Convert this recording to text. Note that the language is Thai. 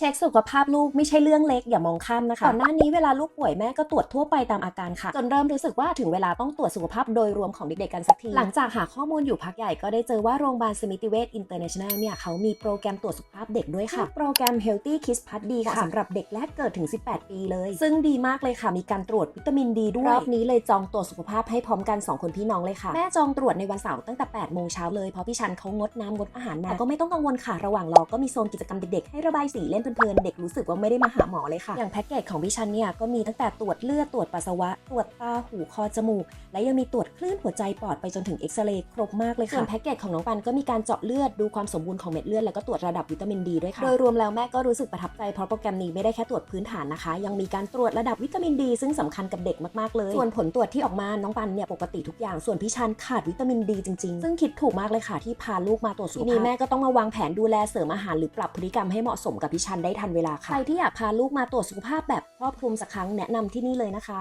เช็คสุขภาพลูกไม่ใช่เรื่องเล็กอย่ามองข้ามนะคะก่อนหน้านี้เวลาลูกป่วยแม่ก็ตรวจทั่วไปตามอาการค่ะ จนเริ่มรู้สึกว่าถึงเวลาต้องตรวจสุขภาพโดยรวมของเด็กๆกันสักที หลังจากหาข้อมูลอยู่พักใหญ่ก็ได้เจอว่าโรงพยาบาลสมิติเวชอินเตอร์เนชั่นแนลเนี่ยเขามีโปรแกรมตรวจสุขภาพเด็กด้วยค่ะ โปรแกรม Healthy Kids p a s D ค่ะสำหรับเด็กแรกเกิดถึง 18 ปีเลย ซึ่งดีมากเลยค่ะ มีการตรวจวิตามินดีด้วยรอบนี้เลยจองตรวจสุขภาพให้พร้อมกัน 2 คนพี่น้องเลยค่ะแม่จองตรวจในวันเสาร์ตั้งแต่8โมงเช้าเลยเพราะพี่ชันเขางดน้ำงดอาหารมาแต่ก็ไม่ต้องกังวลค่ะระหว่างรอก็มีโซนกิจกรรมเด็กๆให้ระบายสีเล่นเพลินๆ เด็กรู้สึกว่าไม่ได้มาหาหมอเลยค่ะ อย่างแพ็กเกจของพี่ชันเนี่ยก็มีตั้งแต่ตรวจเลือดตรวจปัสสาวะ ตรวจตาหูคอจมูก และยังมีตรวจคลื่นหัวใจปอดไปจนถึงเอ็กซเรย์ครบมากเลยค่ะส่วนแพ็กเกจของน้องปันก็มีการเจาะเลือดดูความสมบูรณ์ของเม็ดเลือดแล้วก็ตรวจระดับวิตามินดีด้วยค่ะโดยรวมแล้วแม่ก็รู้สึกประทับใจเพราะโปรแกรมนี้ไม่ได้แค่ตรวจพื้นฐานนะคะ ยังมีการตรวจระดับวิตามินดี ซึ่งสำคัญกับเด็กมากๆเลยส่วนผลตรวจที่ออกมาน้องปันเนี่ยปกติทุกอย่างส่วนพี่ชันขาดวิตามินดีจริงๆ ซึ่งคิดถูกมากเลยค่ะที่พาลูกมาตรวจสุขภาพทีนี้แม่ก็ต้องมาวางแผนดูแลเสริมอาหารหรือปรับพฤติกรรมให้เหมาะสมกับพี่ชันได้ทันเวลาค่ะ ใครที่อยากพาลูกมาตรวจสุขภาพแบบครอบคลุมสักครั้งแนะนำที่นี่เลยนะคะ